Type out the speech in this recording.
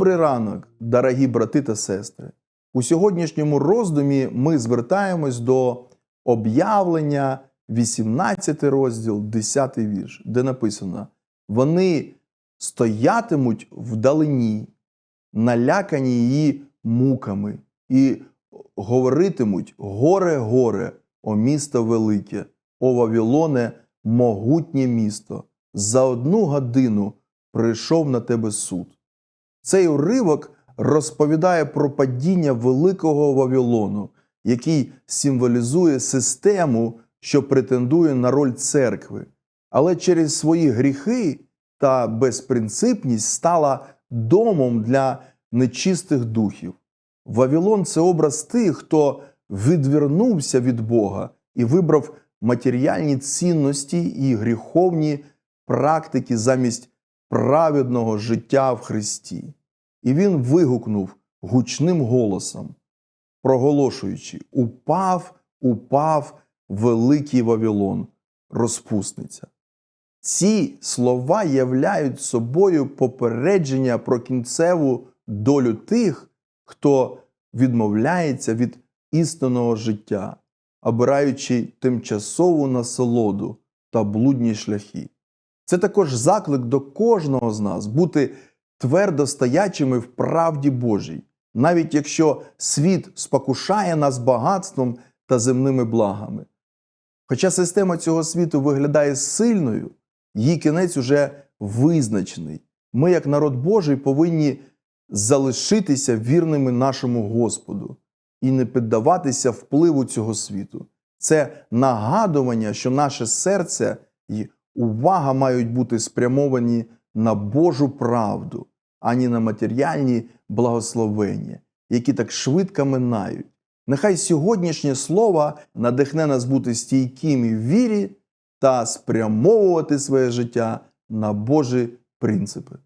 Добрий ранок, дорогі брати та сестри. У сьогоднішньому роздумі ми звертаємось до об'явлення 18 розділ, 10 вірш, де написано: Вони стоятимуть вдалині, налякані її муками, і говоритимуть горе, горе, о місто велике, о Вавилоне, могутнє місто. За одну годину прийшов на тебе суд. Цей уривок розповідає про падіння великого Вавилону, який символізує систему, що претендує на роль церкви, але через свої гріхи та безпринципність стала домом для нечистих духів. Вавилон це образ тих, хто відвернувся від Бога і вибрав матеріальні цінності і гріховні практики замість праведного життя в Христі. І він вигукнув гучним голосом, проголошуючи: Упав, упав великий Вавилон, розпусниця. Ці слова являють собою попередження про кінцеву долю тих, хто відмовляється від істинного життя, обираючи тимчасову насолоду та блудні шляхи. Це також заклик до кожного з нас бути твердо стоячими в правді Божій, навіть якщо світ спокушає нас багатством та земними благами. Хоча система цього світу виглядає сильною, її кінець уже визначений. Ми, як народ Божий, повинні залишитися вірними нашому Господу і не піддаватися впливу цього світу. Це нагадування, що наше серце і увага мають бути спрямовані на Божу правду, ані на матеріальні благословення, які так швидко минають. Нехай сьогоднішнє слово надихне нас бути стійкими в вірі та спрямовувати своє життя на Божі принципи.